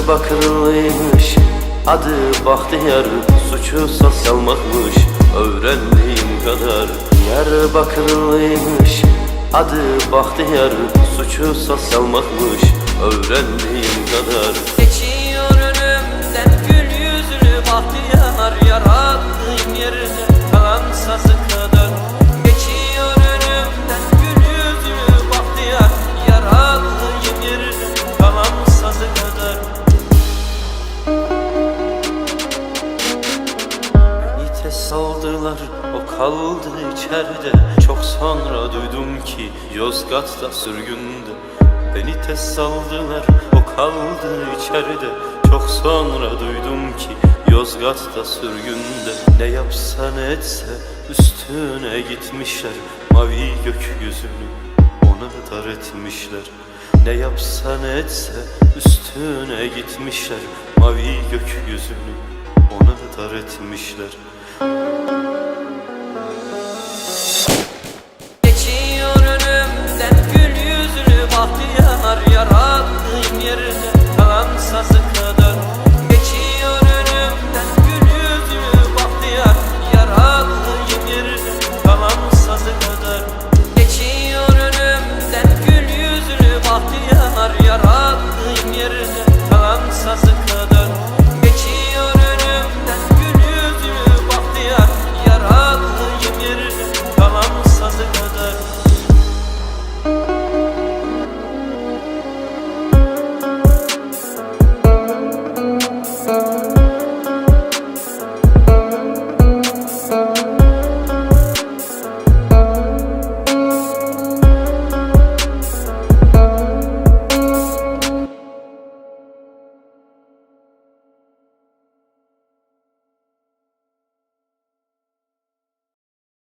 Diyarbakırlıymış Adı Bahtiyar Suçu sosyalmakmış Öğrendiğim kadar. Diyarbakırlıymış Adı Bahtiyar Suçu sosyalmakmış Öğrendiğim kadar. Geçiyor Beni test aldılar o kaldı içeride. Çok sonra duydum ki Yozgat'ta sürgünde Beni test aldılar o kaldı içeride. Çok sonra duydum ki Yozgat'ta sürgünde Ne yapsa ne etse üstüne gitmişler. Mavi gökyüzünü ona dar etmişler. Ne yapsa ne etse üstüne gitmişler. Mavi gökyüzünü ona dar etmişler Geçiyor önümden gül yüzlü bahtiyar Yarattığım yerine kalan sazı kadar Geçiyor önümden gül yüzlü bahtiyar Yarattığım yerine kalan sazı kadar Geçiyor önümden gül yüzlü bahtiyar Yarattığım yerine kalan sazı kadar